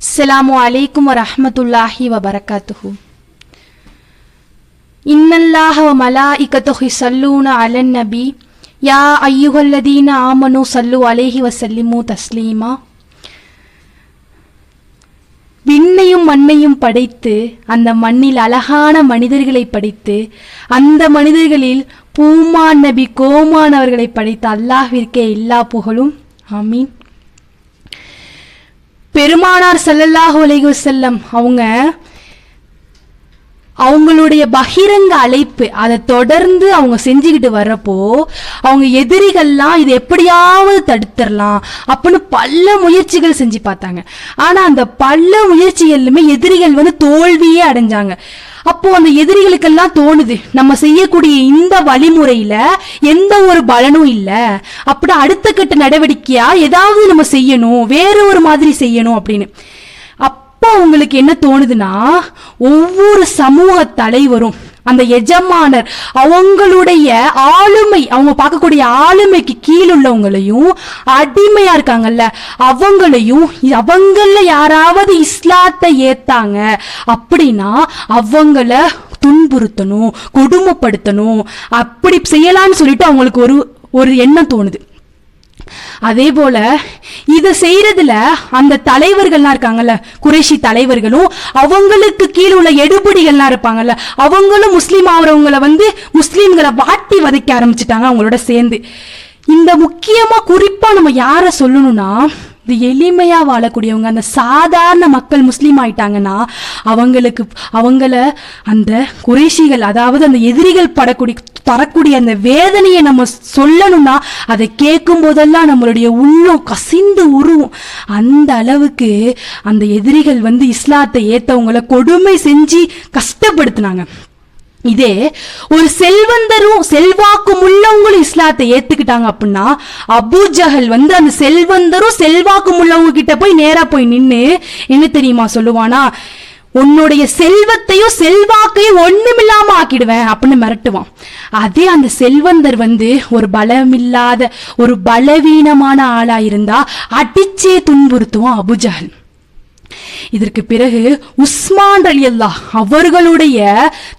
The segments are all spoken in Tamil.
அஸ்லாம் அலைக்கும் வரமத்துல்லாஹி வபரகாத்துஹூ இன்னல்லாஹ மலா மலாஇகத்துஹி சல்லூன அலன் நபி யா ஐயுகல்லதீன ஆமனு சல்லு அலேஹி வசல்லிமு தஸ்லீமா விண்ணையும் மண்ணையும் படைத்து அந்த மண்ணில் அழகான மனிதர்களை படைத்து அந்த மனிதர்களில் பூமான் நபி கோமானவர்களை படைத்து படைத்த அல்லாஹிற்கே எல்லா புகழும். ஆமீன். பெருமானார் ஸல்லல்லாஹு செல்லம் அவங்க அவங்களுடைய பகிரங்க அழைப்பு அதை தொடர்ந்து அவங்க செஞ்சுக்கிட்டு வர்றப்போ அவங்க எதிரிகள்லாம் இது எப்படியாவது தடுத்துடலாம் அப்படின்னு பல முயற்சிகள் செஞ்சு பார்த்தாங்க. ஆனா அந்த பல முயற்சிகள்லுமே எதிரிகள் வந்து தோல்வியே அடைஞ்சாங்க. அப்போ அந்த எதிரிகளுக்கெல்லாம் தோணுது நம்ம செய்யக்கூடிய இந்த வழிமுறையில எந்த ஒரு பலனும் இல்ல. அப்படி அடுத்த கட்ட நடவடிக்கையா ஏதாவது நம்ம செய்யணும் வேற ஒரு மாதிரி செய்யணும் அப்படின்னு. அப்போ உங்களுக்கு என்ன தோணுதுன்னா ஒவ்வொரு சமூக தலைவரும் அந்த எஜமானர் அவங்களுடைய ஆளுமை அவங்க பார்க்கக்கூடிய ஆளுமைக்கு கீழுள்ளவங்களையும் அடிமையா இருக்காங்கல்ல அவங்களையும் அவங்கள யாராவது இஸ்லாத்தை ஏத்தாங்க அப்படின்னா அவங்கள துன்புறுத்தணும் கொடுமைப்படுத்தணும் அப்படி செய்யலாம்னு சொல்லிட்டு அவங்களுக்கு ஒரு ஒரு எண்ணம் தோணுது. அதே போல இத செய்யறதுல அந்த தலைவர்கள்லாம் இருக்காங்கல்ல குறைஷி தலைவர்களும் அவங்களுக்கு கீழே உள்ள எடுபடிகள்லாம் இருப்பாங்கல்ல அவங்களும் முஸ்லீம் ஆகிறவங்களை வந்து முஸ்லீம்களை வாட்டி வதைக்க ஆரம்பிச்சிட்டாங்க அவங்களோட சேர்ந்து. இந்த முக்கியமா குறிப்பா நம்ம யார சொல்லணும்னா இது எளிமையாக வாழக்கூடியவங்க அந்த சாதாரண மக்கள் முஸ்லீம் ஆயிட்டாங்கன்னா அவங்களுக்கு அவங்கள அந்த குறைஷிகள் அதாவது அந்த எதிரிகள் படக்கூடிய தரக்கூடிய அந்த வேதனையை நம்ம சொல்லணும்னா அதை கேட்கும் போதெல்லாம் நம்மளுடைய உள்ளம் கசிந்து உருவும். அந்த அளவுக்கு அந்த எதிரிகள் வந்து இஸ்லாத்தை ஏற்றவங்களை கொடுமை செஞ்சு கஷ்டப்படுத்தினாங்க. இதே ஒரு செல்வந்தரும் செல்வாக்கும் உள்ளவங்களும் இஸ்லாத்தை ஏத்துக்கிட்டாங்க அப்படின்னா அபூஜகல் வந்து அந்த செல்வந்தரும் செல்வாக்கும் உள்ளவங்க கிட்ட போய் நேரா போய் நின்று என்ன தெரியுமா சொல்லுவானா உன்னுடைய செல்வத்தையும் செல்வாக்கையும் ஒண்ணுமில்லாம ஆக்கிடுவேன் அப்படின்னு மிரட்டுவான். அதே அந்த செல்வந்தர் வந்து ஒரு பலமில்லாத ஒரு பலவீனமான ஆளா இருந்தா அடிச்சே துன்புறுத்துவான் அபுஜஹல் இதற்கு பிறகு உஸ்மான் அலி அல்லா அவர்களுடைய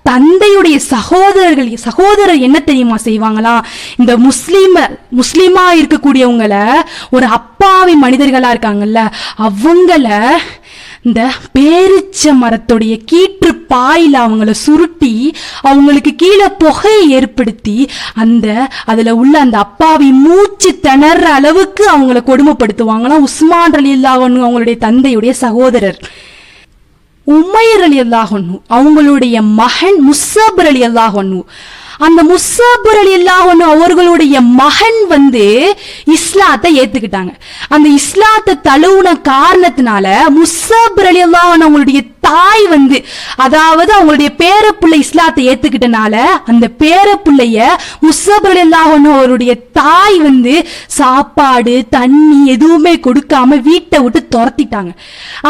தந்தையுடைய சகோதரர்கள் சகோதரர் என்ன தெரியுமா செய்வாங்களா? இந்த முஸ்லீம முஸ்லீமா இருக்கக்கூடியவங்கள ஒரு அப்பாவி மனிதர்களா இருக்காங்கல்ல அவங்கள இந்த பேரிச்ச மரத்துடைய கீற்று பாயில் அவங்கள சுருட்டி அவங்களுக்கு கீழே புகையை ஏற்படுத்தி அந்த அதுல உள்ள அந்த அப்பாவி மூச்சு திணற அளவுக்கு அவங்கள கொடுமைப்படுத்துவாங்களாம். உஸ்மான் அலி இல்லாகணும் அவங்களுடைய தந்தையுடைய சகோதரர். உமையர் அலி அல்லாஹன்னு அவங்களுடைய மகன் முசாபர் அலி அல்லாஹன்னு அந்த முசாபர் அலி அல்லாஹன்னு அவர்களுடைய மகன் வந்து இஸ்லாத்தை ஏத்துக்கிட்டாங்க. அந்த இஸ்லாத்தை தழுவுன காரணத்தினால முசாபர் அலி அல்லாஹன் அவங்களுடைய தாய் வந்து அதாவது அவங்களுடைய பேரப்பிள்ளை இஸ்லாத்தை ஏத்துக்கிட்டனால அந்த பேரப்பிள்ளைய முஸ்ஸபர் அலி அல்லாஹன் அவருடைய தாய் வந்து சாப்பாடு தண்ணி எதுவுமே கொடுக்காம வீட்டை விட்டு துரத்திட்டாங்க.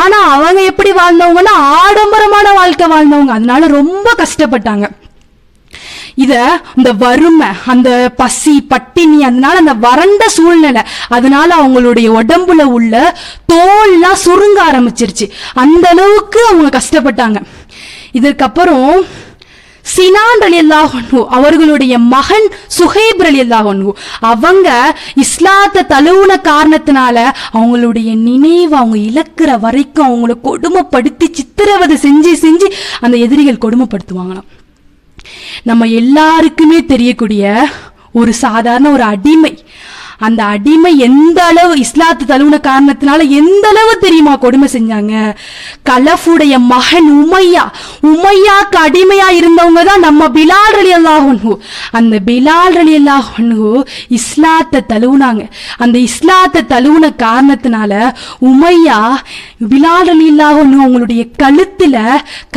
ஆனா அவங்க எப்படி வாழ்ந்தவங்கன்னா ஆடம்பரமான வாழ்க்கை வாழ்ந்தவங்க. அதனால ரொம்ப கஷ்டப்பட்டாங்க. இத இந்த வறுமை அந்த பசி பட்டினி அதனால அந்த வறண்ட சூழ்நிலை அதனால அவங்களுடைய உடம்புல உள்ள தோல்லாம் சுருங்க ஆரம்பிச்சிருச்சு. அந்த அளவுக்கு அவங்க கஷ்டப்பட்டாங்க. இதற்கப்புறம் சினான் அலி அல்லாஹு அவர்களுடைய மகன் சுஹைப் அலி அல்லாஹு அவங்க இஸ்லாத்தை தழுவுன காரணத்தினால அவங்களுடைய நினைவு அவங்க இழக்கிற வரைக்கும் அவங்கள கொடுமைப்படுத்தி சித்திரவதை செஞ்சு செஞ்சு அந்த எதிரிகள் கொடுமைப்படுத்துவாங்களாம். நம்ம எல்லாருக்குமே தெரியக்கூடிய ஒரு சாதாரண ஒரு அடிமை. அந்த அடிமை எந்த அளவு இஸ்லாத்து தழுவுன காரணத்தினால எந்த அளவு தெரியுமா கொடுமை செஞ்சாங்க? கலஃபுடைய மகன் உமையா உமையாக்கு அடிமையா இருந்தவங்க தான் நம்ம பிலால் ரலி அல்லாஹு அந்த பிலால் ரலி அல்லாஹு இஸ்லாத்தை தழுவுனாங்க. அந்த இஸ்லாத்தை தழுவுன காரணத்தினால உமையா பிலால் அலி அல்லாஹு அவங்களுடைய கழுத்துல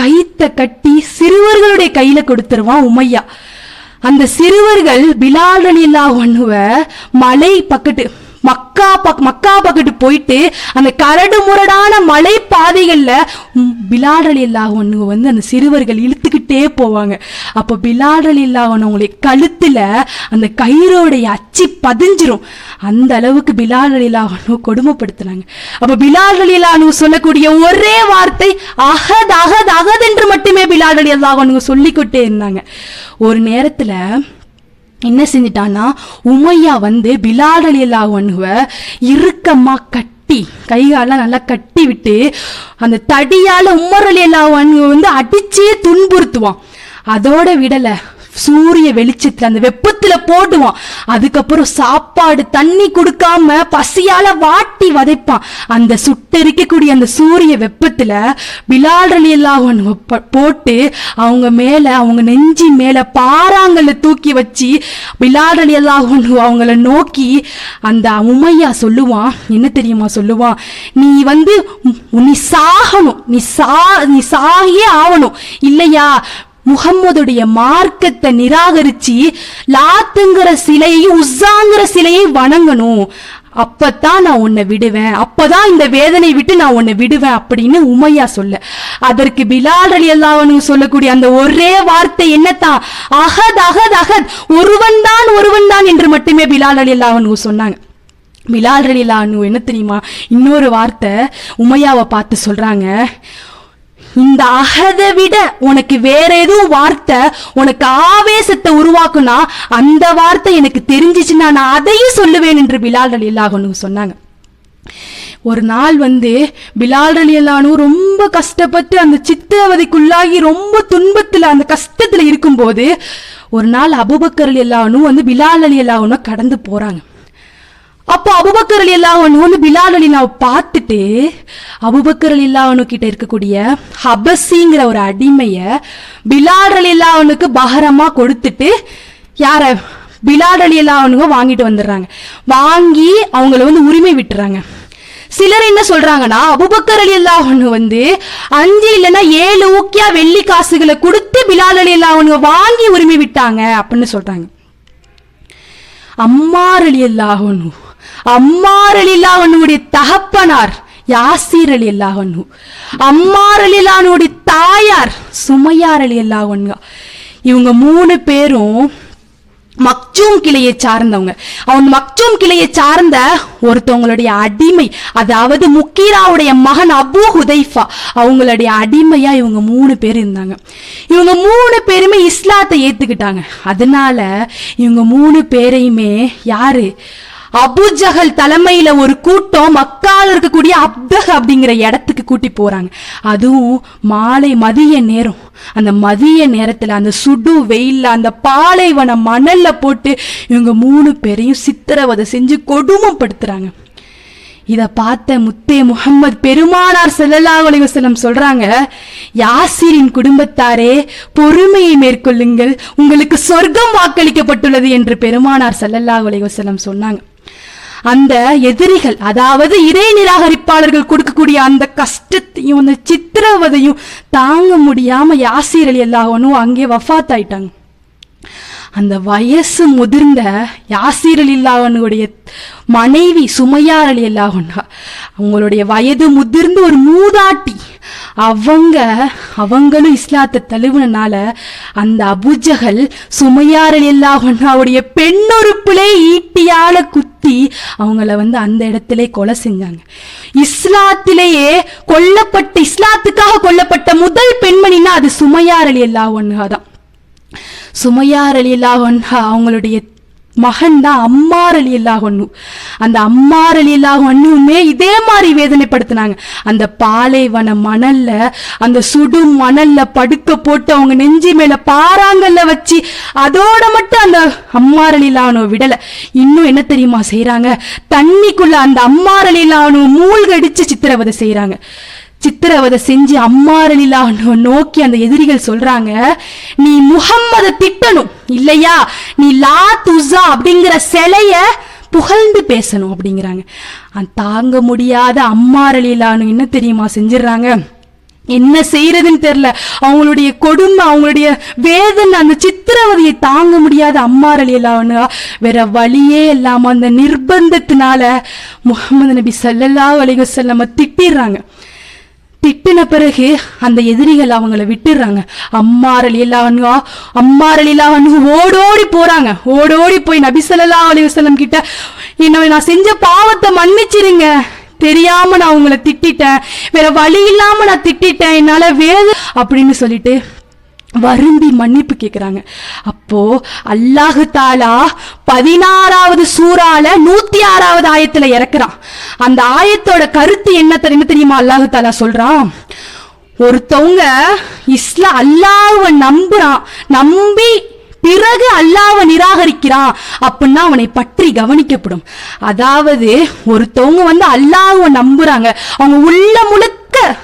கைத்தை கட்டி சிறுவர்களுடைய கையில கொடுத்துருவான் உமையா. அந்த சிறுவர்கள் பிலால் அலில்லா ஒண்ணுவ மலை பக்கத்து மக்கா பக் மக்கா பக்கத்து போயிட்டு அந்த கரடு முரடான மலை பாதைகளில் பிலாடல் பிலால் வந்து அந்த சிறுவர்கள் இழுத்துக்கிட்டே போவாங்க. அப்போ பிலாடல் அலி கழுத்தில் அந்த கயிறோடைய அச்சு பதிஞ்சிரும். அந்த அளவுக்கு பிலால் அலி கொடுமைப்படுத்துனாங்க அப்போ பிலால் சொல்லக்கூடிய ஒரே வார்த்தை அகத் அகத் அகத் என்று மட்டுமே பிலாடலி இல்லாதவனுங்க சொல்லிக்கொட்டே இருந்தாங்க. ஒரு நேரத்தில் என்ன செஞ்சிட்டான்னா உமையா வந்து பிலால் அலி இறுக்கமா கட்டி கைகாலெல்லாம் நல்லா கட்டி விட்டு அந்த தடியால உமர் அலி வந்து அடிச்சே துன்புறுத்துவான். அதோட விடலை. சூரிய வெளிச்சத்துல அந்த வெப்பத்துல போடுவான். அதுக்கப்புறம் சாப்பாடு தண்ணி கொடுக்காம பசியால வாட்டி வதைப்பான். அந்த சுட்டெரிக்கக்கூடிய அந்த சூரிய வெப்பத்துல பிலால் எல்லாம் போட்டு அவங்க மேல அவங்க நெஞ்சி மேல பாறாங்கல்ல தூக்கி வச்சு பிலால் எல்லாம் அவங்கள நோக்கி அந்த உமையா சொல்லுவான். என்ன தெரியுமா சொல்லுவான்? நீ வந்து நீ சாகணும். நீ சா நீ சாகியே ஆகணும். இல்லையா? முகம்மதுடைய மார்க்கத்தை நிராகரிச்சு லாத்துங்கிற சிலையை உஸ்ஸாங்கிற சிலையை வணங்கணும். அப்பதான் நான் உன்னை விடுவேன். அப்பதான் இந்த வேதனை விட்டு நான் உன்னை விடுவேன் அப்படின்னு உமையா சொல்ல. அதற்கு பிலால் அலி அல்லாவனு சொல்லக்கூடிய அந்த ஒரே வார்த்தை என்னத்தான் அகத் அகத் அகத் ஒருவன் தான் ஒருவன் தான் என்று மட்டுமே பிலால் அலி அல்லாவனு சொன்னாங்க. பிலால் அலி அல்லாஹ்னு என்ன தெரியுமா? இன்னொரு வார்த்தை உமையாவை பார்த்து சொல்றாங்க. இந்த அகதை விட உனக்கு வேற எதுவும் வார்த்தை உனக்கு ஆவேசத்தை உருவாக்குனா அந்த வார்த்தை எனக்கு தெரிஞ்சிச்சுன்னா நான் அதையும் சொல்லுவேன் என்று பிலால் அலி சொன்னாங்க. ஒரு நாள் வந்து பிலால் அலி ரொம்ப கஷ்டப்பட்டு அந்த சித்திரவதைக்குள்ளாகி ரொம்ப துன்பத்தில் அந்த கஷ்டத்தில் இருக்கும்போது ஒரு நாள் அபுபக்கர் அலி அல்லானு வந்து பிலால் அலி கடந்து போகிறாங்க அப்போ அபுபக்கர் அலி வந்து பிலால் நான் பார்த்துட்டு அபுபக்கர் அலி அல்லாஹ்னு கிட்ட இருக்கக்கூடிய ஹபசிங்கிற ஒரு அடிமைய பிலால் அலி அல்லாஹ்னுக்கு பகரமா கொடுத்துட்டு யார? பிலால் அலி அல்லாஹ்னுங்க வாங்கிட்டு வந்துடுறாங்க. வாங்கி அவங்கள வந்து உரிமை விட்டுறாங்க. சிலர் என்ன சொல்றாங்கன்னா அபுபக்கர் அலி அல்லாஹ்னு வந்து அஞ்சு இல்லைன்னா ஏழு ஊக்கியா வெள்ளி காசுகளை கொடுத்து பிலால் அலி அல்லாஹ்னுங்க வாங்கி உரிமை விட்டாங்க அப்படின்னு சொல்றாங்க. அம்மார் அலி அல்லாஹனு அம்மார் அலி தகப்பனார் யாசீர் அலி அல்லாஹனு அம்மார் தாயார் சுமையார் அலி அல்லாஹனு இவங்க மூணு பேரும் மக்சூம் கிளையை சார்ந்தவங்க. அவன் மக்சூம் கிளையை சார்ந்த ஒருத்தவங்களுடைய அடிமை அதாவது முக்கீராவுடைய மகன் அபு ஹுதைஃபா அவங்களுடைய அடிமையா இவங்க மூணு பேர் இருந்தாங்க. இவங்க மூணு பேருமே இஸ்லாத்தை ஏத்துக்கிட்டாங்க. அதனால இவங்க மூணு பேரையுமே யாரு? அபுஜகல் தலைமையில ஒரு கூட்டம் மக்கால இருக்கக்கூடிய அப்தஹ் அப்படிங்கிற இடத்துக்கு கூட்டி போறாங்க. அதுவும் மாலை மதிய நேரம். அந்த மதிய நேரத்துல அந்த சுடு வெயில்ல அந்த பாலைவன மணல்ல போட்டு இவங்க மூணு பேரையும் சித்திரவதை செஞ்சு கொடுமைப்படுத்துறாங்க. இத பார்த்த முத்தே முகம்மது பெருமானார் செல்லல்லாஹ் செல்லம் சொல்றாங்க யாசிரின் குடும்பத்தாரே பொறுமையை மேற்கொள்ளுங்கள். உங்களுக்கு சொர்க்கம் வாக்களிக்கப்பட்டுள்ளது என்று பெருமானார் செல்லல்லாஹ் செல்லம் சொன்னாங்க. அந்த எதிரிகள் அதாவது இறை நிராகரிப்பாளர்கள் கொடுக்கக்கூடிய அந்த கஷ்டத்தையும் அந்த சித்திரவதையும் தாங்க முடியாம யாசீர் எல்லாவனும் அங்கே வஃத் ஆயிட்டாங்க. அந்த வயசு முதிர்ந்த யாசீர் இல்லாவனுடைய மனைவி சுமையார் அலி அவங்களுடைய வயது முதிர்ந்த ஒரு மூதாட்டி. அவங்க அவங்களும் இஸ்லாத்தை தழுவுனனால அந்த அபுஜகல் சுமையாரல் அலி அல்லாஹன்னாவுடைய பெண்ணுறுப்பிலே ஈட்டியால குத்தி அவங்கள வந்து அந்த இடத்துல கொலை செஞ்சாங்க. இஸ்லாத்திலேயே கொல்லப்பட்ட இஸ்லாத்துக்காக கொல்லப்பட்ட முதல் பெண்மணின்னா அது சுமையார் அலி தான் சுமையார் அலி அல்லாஹன்ஹா அவங்களுடைய மகன் தான் அம்மார் அலி அந்த அம்மார் அலி இதே மாதிரி வேதனைப்படுத்தினாங்க. அந்த பாலைவன மணல்ல அந்த சுடு மணல்ல படுக்க போட்டு அவங்க நெஞ்சி மேல பாறாங்கல்ல வச்சு அதோட மட்டும் அந்த அம்மார் அலி விடல. இன்னும் என்ன தெரியுமா செய்யறாங்க தண்ணிக்குள்ள அந்த அம்மார் அலி மூழ்கடிச்சு சித்திரவதை செய்யறாங்க சித்திரவதை செஞ்சு அம்மாரலிலா நோக்கி அந்த எதிரிகள் சொல்றாங்க நீ முகம்மத திட்டணும் இல்லையா? நீ லா துசா அப்படிங்கிற சிலைய புகழ்ந்து பேசணும் அப்படிங்கிறாங்க. தாங்க முடியாத அம்மாரலிலானு என்ன தெரியுமா செஞ்சிடுறாங்க? என்ன செய்யறதுன்னு தெரியல. அவங்களுடைய கொடுமை அவங்களுடைய வேதனை அந்த சித்திரவதையை தாங்க முடியாத அம்மாரலி வேற வழியே இல்லாம அந்த நிர்பந்தத்தினால முகமது நபி சல்லல்லா அலைஹி வஸல்லம் திட்டிடுறாங்க. திட்டின பிறகு அந்த எதிரிகள் அவங்கள விட்டுடுறாங்க. அம்மாரல் இல்லாவனுவா அம்மாரல் இல்லாவனு ஓடோடி போறாங்க. ஓடோடி போய் நபிசல்லா ஸல்லல்லாஹு கிட்ட என்ன நான் செஞ்ச பாவத்தை மன்னிச்சிருங்க. தெரியாம நான் உங்களை திட்டிட்டேன். வேற வழி இல்லாம நான் திட்டிட்டேன். என்னால வேறு அப்படின்னு சொல்லிட்டு வருந்தி மன்னிப்பு கேட்குறாங்க அப்போ அல்லாஹு தாலா பதினாறாவது சூறால நூத்தி ஆறாவது ஆயத்துல இறக்குறான். அந்த ஆயத்தோட கருத்து என்ன தெரியுமா தெரியுமா அல்லாஹு தாலா சொல்றான்? ஒருத்தவங்க இஸ்லா அல்லாஹ்வை நம்புறான் நம்பி பிறகு அல்லாவை நிராகரிக்கிறான் அப்படின்னா அவனை பற்றி கவனிக்கப்படும். அதாவது ஒருத்தவங்க வந்து அல்லாஹ்வை நம்புறாங்க. அவங்க உள்ள முழுக்க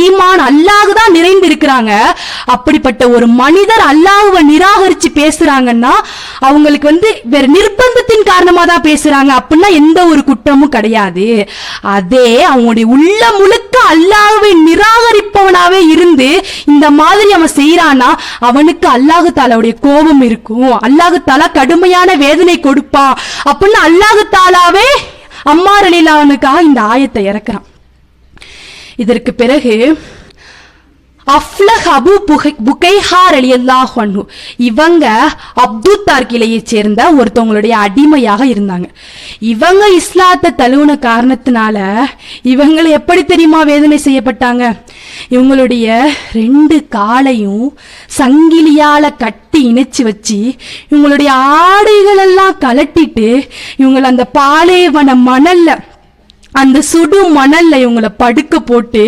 ஈமான் அல்லாஹுதான் நிறைந்து இருக்கிறாங்க அப்படிப்பட்ட ஒரு மனிதர் அல்லாஹுவை நிராகரிச்சு பேசுறாங்கன்னா அவங்களுக்கு வந்து வேற நிர்பந்தத்தின் காரணமா தான் பேசுறாங்க. அப்படின்னா எந்த ஒரு குற்றமும் கிடையாது. அதே அவங்களுடைய உள்ள முழுக்க அல்லாஹுவை நிராகரிப்பவனாவே இருந்து இந்த மாதிரி அவன் செய்யறானா அவனுக்கு அல்லாஹு தாலாவுடைய கோபம் இருக்கும். அல்லாஹு தாலா கடுமையான வேதனை கொடுப்பான். அப்படின்னு அல்லாஹு தாலாவே அம்மா அலிலானுக்காக இந்த ஆயத்தை இறக்குறான். இதற்கு பிறகு அஃப்லஹ் அபு புகை புகைஹார் அலியல்லாஹ் அன்ஹு இவங்க அப்துத்தார் தார்கிலையை சேர்ந்த ஒருத்தவங்களுடைய அடிமையாக இருந்தாங்க. இவங்க இஸ்லாத்தை தழுவுன காரணத்தினால இவங்களை எப்படி தெரியுமா வேதனை செய்யப்பட்டாங்க? இவங்களுடைய ரெண்டு காலையும் சங்கிலியால கட்டி இணைச்சு வச்சு இவங்களுடைய ஆடைகளெல்லாம் கலட்டிட்டு இவங்களை அந்த பாலைவன மணல்ல அந்த சுடு மணல்ல இவங்கள படுக்க போட்டு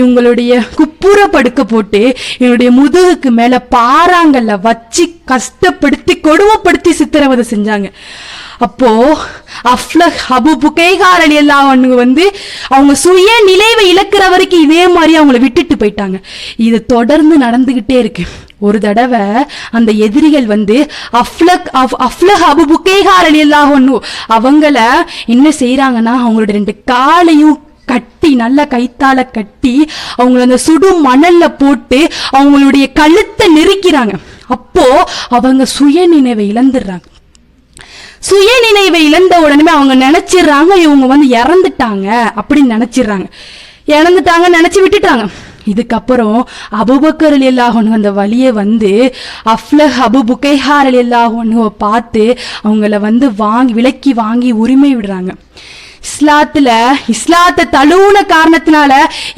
இவங்களுடைய குப்புற படுக்க போட்டு இவங்களுடைய முதுகுக்கு மேல பாறாங்கல்ல வச்சு கஷ்டப்படுத்தி கொடுமைப்படுத்தி சித்திரவதை செஞ்சாங்க. அப்போ அஃப்லக் அபு புகைகார் அலி அல்லாஹ் வந்து அவங்க சுய நிலைவை இழக்கிற வரைக்கும் இதே மாதிரி அவங்கள விட்டுட்டு போயிட்டாங்க. இது தொடர்ந்து நடந்துகிட்டே இருக்கு. ஒரு தடவை அந்த எதிரிகள் வந்து அஃப்லக் அஃப் அஃப்லக் அபு புகைகார் எல்லாம் ஒன்று அவங்கள என்ன செய்கிறாங்கன்னா அவங்களோட ரெண்டு காலையும் கட்டி நல்ல கைத்தால கட்டி அவங்கள அந்த சுடு மணல்ல போட்டு அவங்களுடைய கழுத்தை நெருக்கிறாங்க. அப்போ அவங்க சுய நினைவை இழந்துடுறாங்க. சுய நினைவை இழந்த உடனே அவங்க நினைச்சிடுறாங்க இவங்க வந்து இறந்துட்டாங்க அப்படின்னு நினைச்சிடுறாங்க. இறந்துட்டாங்க நினைச்சு விட்டுட்டாங்க. இதுக்கப்புறம் அபுபக்கர் அலில்லாஹனு அந்த வழியை வந்து அஃப்லஹ் அபு புகைஹார் அலில்லாஹனுவை பார்த்து அவங்கள வந்து வாங்கி விலக்கி வாங்கி உரிமை விடுறாங்க. இஸ்லாத்துல இஸ்லாத்தை தழுவுன காரணத்தினால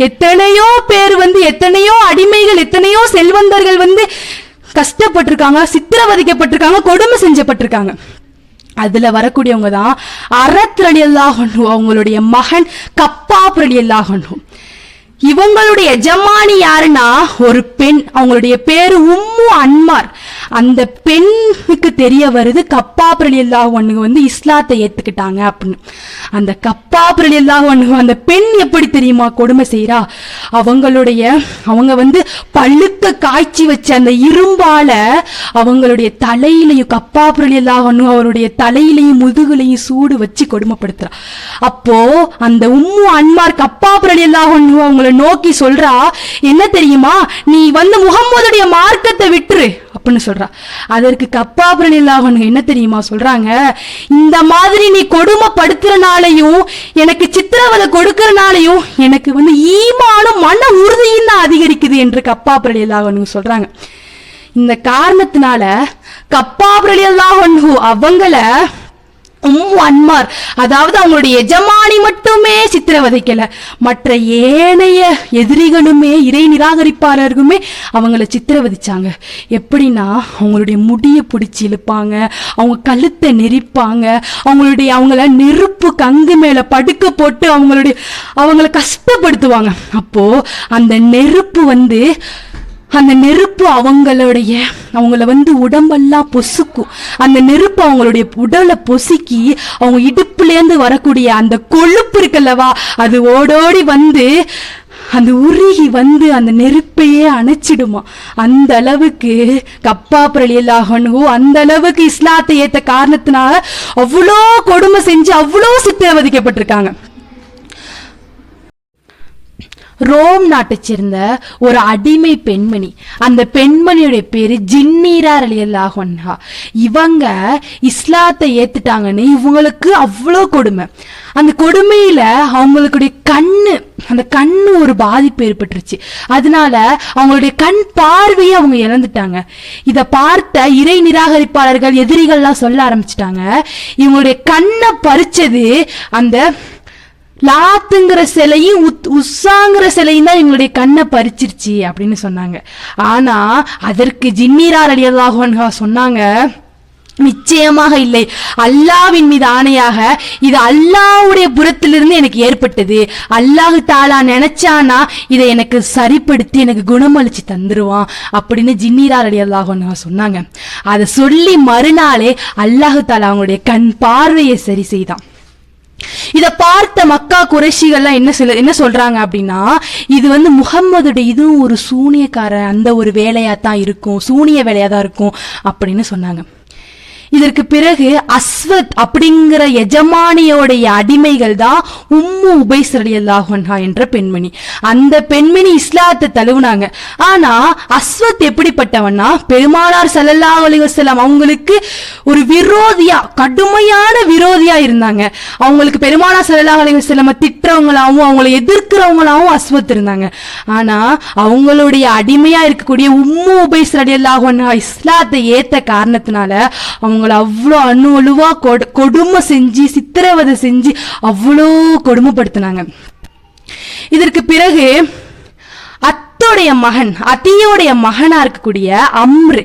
எத்தனையோ பேர் வந்து எத்தனையோ அடிமைகள் எத்தனையோ செல்வந்தர்கள் வந்து கஷ்டப்பட்டிருக்காங்க சித்திரவதைக்கப்பட்டிருக்காங்க கொடுமை செஞ்சப்பட்டிருக்காங்க. அதுல வரக்கூடியவங்க தான் அறத்திரளியல்லாகணும் அவங்களுடைய மகன் கப்பாப் ரலியல்லாஹு இவங்களுடைய எஜமானி யாருன்னா ஒரு பெண். அவங்களுடைய பேரு உம்மு அன்மார். அந்த பெண்ணுக்கு தெரிய வருது கப்பா ரலியல்லாஹு ஒண்ணுங்க வந்து இஸ்லாத்தை ஏத்துக்கிட்டாங்க அப்படின்னு. அந்த கப்பா ரலியல்லாஹு ஒண்ணுங்க அந்த பெண் எப்படி தெரியுமா கொடுமை செய்யறா அவங்களுடைய அவங்க வந்து பழுக்க காய்ச்சி வச்ச அந்த இரும்பால அவங்களுடைய தலையிலையும் கப்பா ரலியல்லாஹு ஒண்ணு அவருடைய தலையிலையும் முதுகுலையும் சூடு வச்சு கொடுமைப்படுத்துறா. அப்போ அந்த உம்மு அன்மார் கப்பாப் ரலியல்லாஹு ஒண்ணு நோக்கி சொல்றா என்ன தெரியுமா? நீ வந்து முகம்மதுடைய மார்க்கத்தை விட்டுரு அப்படின்னு சொல்றா. அதற்கு கப்பாபுரன் இல்லாம என்ன தெரியுமா சொல்றாங்க? இந்த மாதிரி நீ கொடுமைப்படுத்துறனாலையும் எனக்கு சித்திரவதை கொடுக்கறனாலையும் எனக்கு வந்து ஈமானும் மன உறுதியும் தான் அதிகரிக்குது என்று கப்பாபுரன் இல்லாம சொல்றாங்க. இந்த காரணத்தினால கப்பாபுரன் இல்லாம அவங்கள அன்மார். அதாவது அவங்களுடைய எஜமானி மட்டுமே சித்திரவதைக்கல. மற்ற ஏனைய எதிரிகளுமே இறை நிராகரிப்பாளர்களுமே அவங்கள சித்திரவதிச்சாங்க. எப்படின்னா அவங்களுடைய முடியை பிடிச்சி இழுப்பாங்க அவங்க கழுத்தை நெரிப்பாங்க அவங்களுடைய அவங்கள நெருப்பு கங்கு மேலே படுக்க போட்டு அவங்களுடைய அவங்கள கஷ்டப்படுத்துவாங்க. அப்போ அந்த நெருப்பு வந்து அந்த நெருப்பு அவங்களுடைய அவங்கள வந்து உடம்பெல்லாம் பொசுக்கும். அந்த நெருப்பு அவங்களுடைய உடலை பொசுக்கி அவங்க இடுப்புலேருந்து வரக்கூடிய அந்த கொழுப்பு இருக்குல்லவா அது ஓடோடி வந்து அந்த உருகி வந்து அந்த நெருப்பையே அணைச்சிடுமா. அந்த அளவுக்கு கப்பா பிரலியலாகனோ அந்த அளவுக்கு இஸ்லாத்தை ஏற்ற காரணத்தினால அவ்வளோ கொடுமை செஞ்சு அவ்வளோ சித்திரவதிக்கப்பட்டிருக்காங்க ரோம் நாட்டை சேர்ந்த ஒரு அடிமை பெண்மணி. அந்த பெண்மணியுடைய பேரு ஜின்னீரா ரலியல்லாஹா இவங்க இஸ்லாத்தை ஏத்துட்டாங்கன்னு இவங்களுக்கு அவ்வளோ கொடுமை. அந்த கொடுமையில அவங்களுடைய கண்ணு அந்த கண்ணு ஒரு பாதிப்பு ஏற்பட்டுருச்சு. அதனால அவங்களுடைய கண் பார்வையை அவங்க இழந்துட்டாங்க. இதை பார்த்த இறை நிராகரிப்பாளர்கள் எதிரிகள்லாம் சொல்ல ஆரம்பிச்சிட்டாங்க. இவங்களுடைய கண்ணை பறிச்சது அந்த லாத்துங்கிற சிலையும் உத் உஸ்ஸாங்கிற சிலையும் தான் எங்களுடைய கண்ணை பறிச்சிருச்சு அப்படின்னு சொன்னாங்க. ஆனா அதற்கு ஜின்னிரார் அலியல்லாஹா சொன்னாங்க நிச்சயமாக இல்லை. அல்லாவின் மீது ஆணையாக இது அல்லாவுடைய புறத்திலிருந்து எனக்கு ஏற்பட்டது. அல்லாஹு தாலா நினைச்சானா இதை எனக்கு சரிப்படுத்தி எனக்கு குணமளிச்சு தந்துருவான் அப்படின்னு ஜின்னிரார் அலி அல்லாஹ் சொன்னாங்க. அதை சொல்லி மறுநாளே அல்லாஹு தாலா அவங்களுடைய கண் பார்வையை சரி செய்தான். இத பார்த்த மக்கா குறைஷிகள்லாம் என்ன சில என்ன சொல்றாங்க அப்படின்னா இது வந்து முகம்மதுடைய இதுவும் ஒரு சூனியக்காரன் அந்த ஒரு வேலையா தான் இருக்கும் சூனிய வேலையா தான் இருக்கும் அப்படின்னு சொன்னாங்க. இதற்கு பிறகு அஸ்வத் அப்படிங்கிற எஜமானியோடைய அடிமைகள் தான் உம்மு உபைஸ் ரலியல்லாஹு என்ற பெண்மணி. அந்த பெண்மணி இஸ்லாத்தை தழுவுனாங்க. ஆனா அஸ்வத் எப்படிப்பட்டவன்னா பெருமானார் சல்லல்லா அலைஹி அவங்களுக்கு ஒரு விரோதியா கடுமையான விரோதியா இருந்தாங்க. அவங்களுக்கு பெருமானார் சல்லல்லா அலிவசலம் திட்டுறவங்களாவும் அவங்களை எதிர்க்கிறவங்களாவும் அஸ்வத் இருந்தாங்க. ஆனா அவங்களுடைய அடிமையா இருக்கக்கூடிய உம்மு உபைஸ் ரலியல்லாஹு இஸ்லாத்தை ஏத்த காரணத்தினால அவங்கள அவ்வளோ அணு அணுவா கொடு கொடுமை செஞ்சு சித்திரவதை செஞ்சு அவ்வளோ கொடுமைப்படுத்தினாங்க. இதற்கு பிறகு அத்தோடைய மகன் அத்தியோடைய மகனா இருக்கக்கூடிய அம்ரு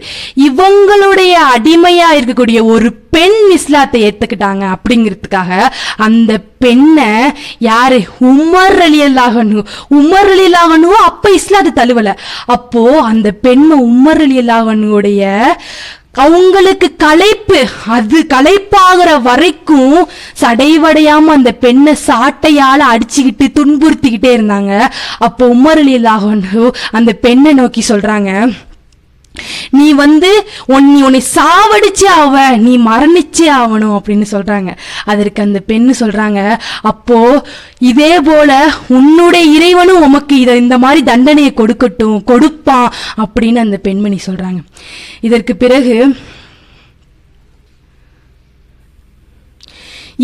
இவங்களுடைய அடிமையா இருக்கக்கூடிய ஒரு பெண் இஸ்லாத்தை ஏத்துக்கிட்டாங்க அப்படிங்கிறதுக்காக அந்த பெண்ணை யாரு? உமர் அலி உமர் அலி அப்போ அப்ப இஸ்லாத்தை தழுவல. அப்போ அந்த பெண்ணை உமர் அலி அல்லாஹனுடைய அவங்களுக்கு களைப்பு அது களைப்பாகிற வரைக்கும் சடைவடையாம அந்த பெண்ணை சாட்டையால அடிச்சுக்கிட்டு துன்புறுத்திக்கிட்டே இருந்தாங்க. அப்போ உமரலி அலி அந்த பெண்ணை நோக்கி சொல்றாங்க நீ வந்து உன் நீ உன்னை சாவடிச்சே ஆவ நீ மரணிச்சே ஆகணும் அப்படின்னு சொல்றாங்க. அதற்கு அந்த பெண்ணு சொல்றாங்க அப்போ இதே போல உன்னுடைய இறைவனும் உமக்கு இதை இந்த மாதிரி தண்டனையை கொடுக்கட்டும் கொடுப்பான் அப்படின்னு அந்த பெண்மணி சொல்றாங்க. இதற்கு பிறகு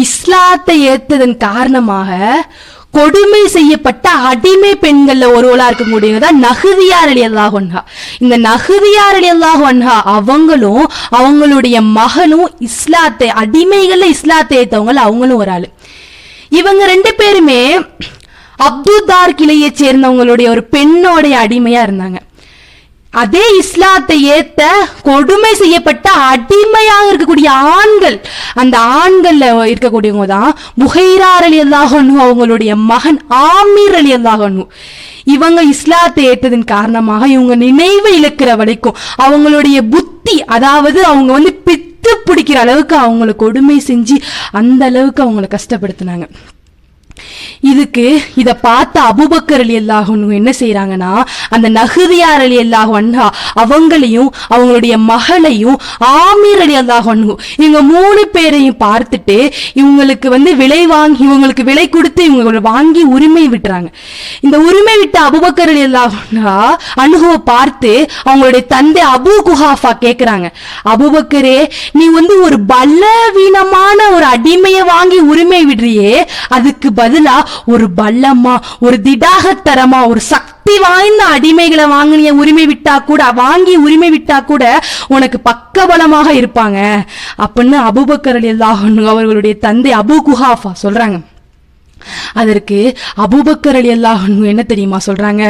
இஸ்லாத்தை ஏத்ததன் காரணமாக கொடுமை செய்யப்பட்ட அடிமை பெண்கள்ல ஒருவளா இருக்கக்கூடியவங்க தான் நகுதியார் அலி ஒன்ஹா இந்த நகுதியார் அலி ஒன்ஹா அவங்களும் அவங்களுடைய மகனும் இஸ்லாத்தை அடிமைகள்ல இஸ்லாத்தை ஏத்தவங்க அவங்களும் ஒரு ஆளு. இவங்க ரெண்டு பேருமே அப்துதார் கிளையை சேர்ந்தவங்களுடைய ஒரு பெண்ணோடைய அடிமையா இருந்தாங்க. அதே இஸ்லாத்தை ஏத்த கொடுமை செய்யப்பட்ட அடிமையாக இருக்கக்கூடிய ஆண்கள் அந்த ஆண்கள்ல இருக்கக்கூடியவங்க தான் புகைரார் அலி அல்லாஹனு அவங்களுடைய மகன் ஆமீர் அலி அல்லாஹனு இவங்க இஸ்லாத்தை ஏத்ததன் காரணமாக இவங்க நினைவு இழக்கிற வரைக்கும் அவங்களுடைய புத்தி அதாவது அவங்க வந்து பித்து பிடிக்கிற அளவுக்கு அவங்களை கொடுமை செஞ்சு அந்த அளவுக்கு அவங்கள கஷ்டப்படுத்தினாங்க. இதுக்கு இதை பார்த்த அபுபக்கர் அலி என்ன செய்யறாங்கன்னா அந்த நகுதியார் அலி அல்லாஹன்ஹா அவங்களையும் அவங்களுடைய மகளையும் ஆமீர் அலி அல்லாஹன் இவங்க மூணு பேரையும் பார்த்துட்டு இவங்களுக்கு வந்து விலை வாங்கி இவங்களுக்கு விலை கொடுத்து இவங்க வாங்கி உரிமை விட்டுறாங்க. இந்த உரிமை விட்ட அபுபக்கர் அலி அல்லாஹன்ஹா அணுகுவை பார்த்து அவங்களுடைய தந்தை அபு குஹாஃபா கேக்குறாங்க அபுபக்கரே நீ வந்து ஒரு பலவீனமான ஒரு அடிமையை வாங்கி உரிமை விடுறியே அதுக்கு பதிலா ஒரு பலமா ஒரு திடாகத்தரமா ஒரு சக்தி வாய்ந்த அடிமைகளை வாங்கினிய உரிமை விட்டா கூட வாங்கி உரிமை விட்டா கூட உனக்கு பக்கபலமாக இருப்பாங்க. அப்படின்னு அபுபக்கர் அலி அவர்களுடைய தந்தை அபு குஹாஃபா சொல்றாங்க. அதற்கு அபூபக்கர் அலி அல்லாஹ் என்ன தெரியுமா சொல்றாங்க?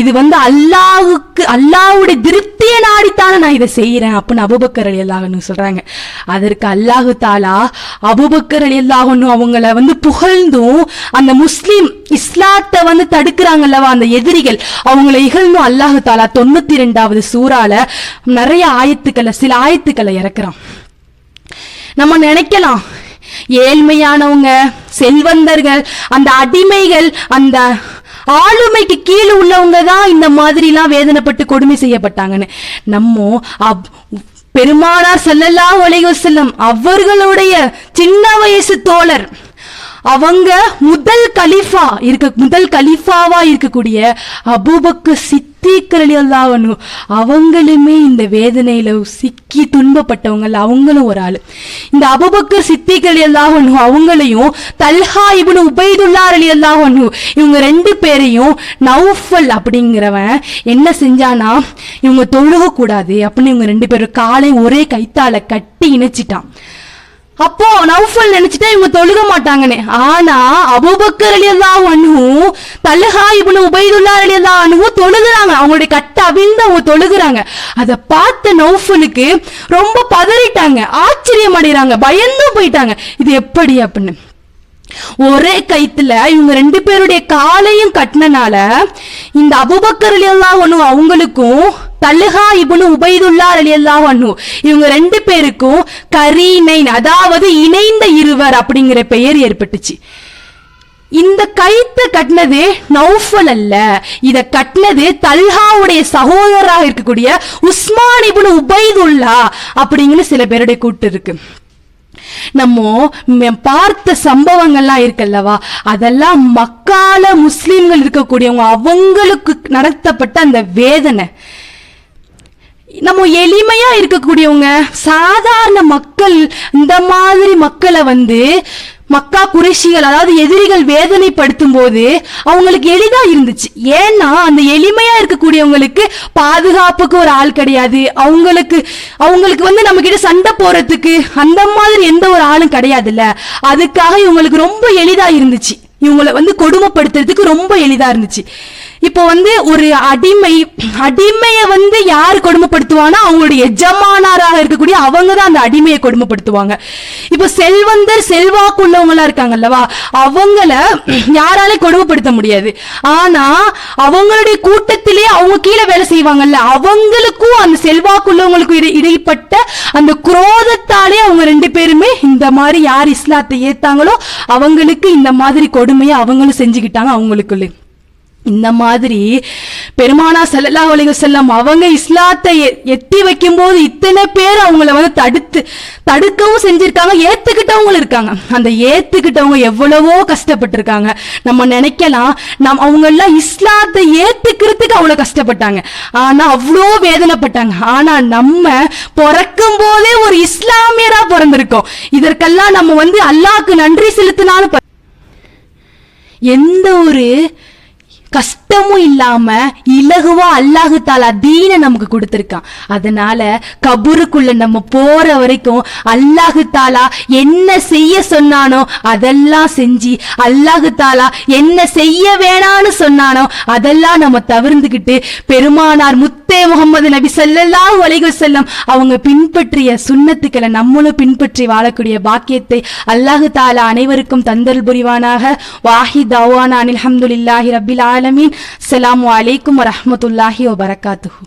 இது வந்து அல்லாஹுக்கு அல்லாஹுடைய திருப்தியை நாடித்தானே நான் இதை செய்யறேன் அப்படின்னு அபூபக்கர் அலி அல்லாஹ் சொல்றாங்க. அதற்கு அல்லாஹு தாலா அபூபக்கர் அலி அல்லாஹ் அவங்கள வந்து புகழ்ந்தும் அந்த முஸ்லீம் இஸ்லாத்தை வந்து தடுக்கிறாங்கல்லவா அந்த எதிரிகள் அவங்கள இகழ்ந்தும் அல்லாஹு தாலா தொண்ணூத்தி ரெண்டாவது சூறால நிறைய ஆயத்துக்களை சில ஆயத்துக்களை இறக்குறான். நம்ம நினைக்கலாம் ஏழ்மையானவங்க செல்வந்தர்கள் அந்த அடிமைகள் அந்த ஆளுமைக்கு கீழே உள்ளவங்க தான் இந்த மாதிரிலாம் வேதனைப்பட்டு கொடுமை செய்யப்பட்டாங்கன்னு. நம்ம பெருமானார் செல்லல்லா அலைஹி செல்லும் அவர்களுடைய சின்ன வயசு தோழர் அவங்க முதல் கலீஃபா இருக்க முதல் கலீஃபாவா இருக்கக்கூடிய அபூபக்கு சித்திகரலியல்லாவனு அவங்களுமே இந்த வேதனையில சிக்கி துன்பப்பட்டவங்கள் அவங்களும் ஒரு ஆளு. இந்த அபுபக்கர் அல்லாவனும் அவங்களையும் தல்ஹா இவனு உபைதுல்லா ரலியல்லாஹு இவங்க ரெண்டு பேரையும் நௌஃபல் அப்படிங்கிறவன் என்ன செஞ்சானா இவங்க தொழுகக்கூடாது அப்படின்னு இவங்க ரெண்டு பேரும் காலை ஒரே கைத்தால கட்டி இணைச்சிட்டான். அப்போ நௌஃபல் நினைச்சிட்டா இவங்க தொழுக மாட்டாங்கன்னு ஆனா அபுபக்கர் அலியல்லா அன்ஹு தல்ஹா இப்னு உபைதுல்லா அலியல்லா அன்ஹு தொழுகிறாங்க. அவங்களுடைய கட்ட அவிழ்ந்து அவங்க தொழுகுறாங்க. அதை பார்த்த நௌஃபலுக்கு ரொம்ப பதறிட்டாங்க. ஆச்சரியம் அடைறாங்க பயந்தும் போயிட்டாங்க. இது எப்படி அப்படின்னு. ஒரே கைத்துல இவங்க ரெண்டு பேருடைய காலையும் கட்டினனால இந்த அபுபக்கர் அலியல்லா அன்ஹு அவங்களுக்கும் தல்ஹா இபுனு உபைதுல்லா ரலியல்லாஹு அன்ஹு. இவங்க ரெண்டு பேருக்கும் கரீனைன் அதாவது இணைந்த இருவர் அப்படிங்கிற பெயர் ஏற்பட்டுச்சு. இந்த கைத்தை கட்டினது நௌஃபல் அல்ல. இத கட்டினது தல்ஹாவுடைய சகோதரராக இருக்கக்கூடிய உஸ்மான் இபுனு உபைதுல்லா அப்படிங்கிற சில பேருடைய கூட்டு இருக்கு. நம்ம பார்த்த சம்பவங்கள்லாம் இருக்குல்லவா? அதெல்லாம் மக்கால முஸ்லீம்கள் இருக்கக்கூடியவங்க அவங்களுக்கு நடத்தப்பட்ட அந்த வேதனை. நம்ம எளிமையா இருக்கக்கூடியவங்க சாதாரண மக்கள் இந்த மாதிரி மக்களை வந்து மக்கா குறைஷிகள் அதாவது எதிரிகள் வேதனைப்படுத்தும் போது அவங்களுக்கு எளிதா இருந்துச்சு. ஏன்னா அந்த எளிமையா இருக்கக்கூடியவங்களுக்கு பாதுகாப்புக்கு ஒரு ஆள் கிடையாது. அவங்களுக்கு அவங்களுக்கு வந்து நம்ம கிட்ட சண்டை போறதுக்கு அந்த மாதிரி எந்த ஒரு ஆளும் கிடையாதுல்ல. அதுக்காக இவங்களுக்கு ரொம்ப எளிதா இருந்துச்சு. இவங்களை வந்து கொடுமைப்படுத்துறதுக்கு ரொம்ப எளிதா இருந்துச்சு. இப்போ வந்து ஒரு அடிமை அடிமையை வந்து யார் கொடுமைப்படுத்துவானா அவங்களுடைய எஜமானாராக இருக்கக்கூடிய அவங்க தான் அந்த அடிமையை கொடுமைப்படுத்துவாங்க. இப்போ செல்வந்தர் செல்வாக்குள்ளவங்களா இருக்காங்க அல்லவா? அவங்கள யாராலையும் கொடுமைப்படுத்த முடியாது. ஆனா அவங்களுடைய கூட்டத்திலே அவங்க கீழே வேலை செய்வாங்கல்ல அவங்களுக்கும் அந்த செல்வாக்கு உள்ளவங்களுக்கும் இடைப்பட்ட அந்த குரோதத்தாலே அவங்க ரெண்டு பேருமே இந்த மாதிரி யார் இஸ்லாத்தை ஏத்தாங்களோ அவங்களுக்கு இந்த மாதிரி கொடுமையை அவங்களும் செஞ்சுக்கிட்டாங்க அவங்களுக்குள்ளே இந்த மாதிரி பெருமானா செல்லல்லா வலிக செல்லம் அவங்க இஸ்லாத்தை எட்டி எட்டி வைக்கும்போது இத்தனை பேர் அவங்கள வந்து தடுத்து தடுக்கவும் செஞ்சிருக்காங்க ஏத்துக்கிட்டவங்களும் இருக்காங்க. அந்த ஏத்துக்கிட்டவங்க எவ்வளவோ கஷ்டப்பட்டிருக்காங்க. நம்ம நினைக்கலாம் நம் அவங்க எல்லாம் இஸ்லாத்தை ஏத்துக்கிறதுக்கு அவ்வளவு கஷ்டப்பட்டாங்க. ஆனா அவ்வளோ வேதனைப்பட்டாங்க. ஆனா நம்ம பிறக்கும் போதே ஒரு இஸ்லாமியரா பிறந்திருக்கோம். இதற்கெல்லாம் நம்ம வந்து அல்லாஹ்க்கு நன்றி செலுத்தினாலும் எந்த ஒரு かす。கஷ்டமும் இல்லாம இலகுவா அல்லாஹு தாலா தீன நமக்கு கொடுத்திருக்கான். அதனால கபூருக்குள்ள நம்ம போற வரைக்கும் அல்லாஹு தாலா என்ன செய்ய சொன்னானோ அதெல்லாம் செஞ்சு அல்லாஹு தாலா என்ன செய்ய வேணான்னு சொன்னானோ அதெல்லாம் நம்ம தவிர்ந்துகிட்டு பெருமானார் முத்தே முகமது நபி ஸல்லல்லாஹு அலைஹி செல்லும் அவங்க பின்பற்றிய சுண்ணத்துக்களை நம்மளும் பின்பற்றி வாழக்கூடிய பாக்கியத்தை அல்லாஹு தாலா அனைவருக்கும் தந்தல் புரிவானாக. வாஹி தவானா அனில் அல்ஹம்துலில்லாஹி ஆலமீன். அஸ்ஸலாமு அலைக்கும் வரஹ்மத்துல்லாஹி வபரகாத்துஹு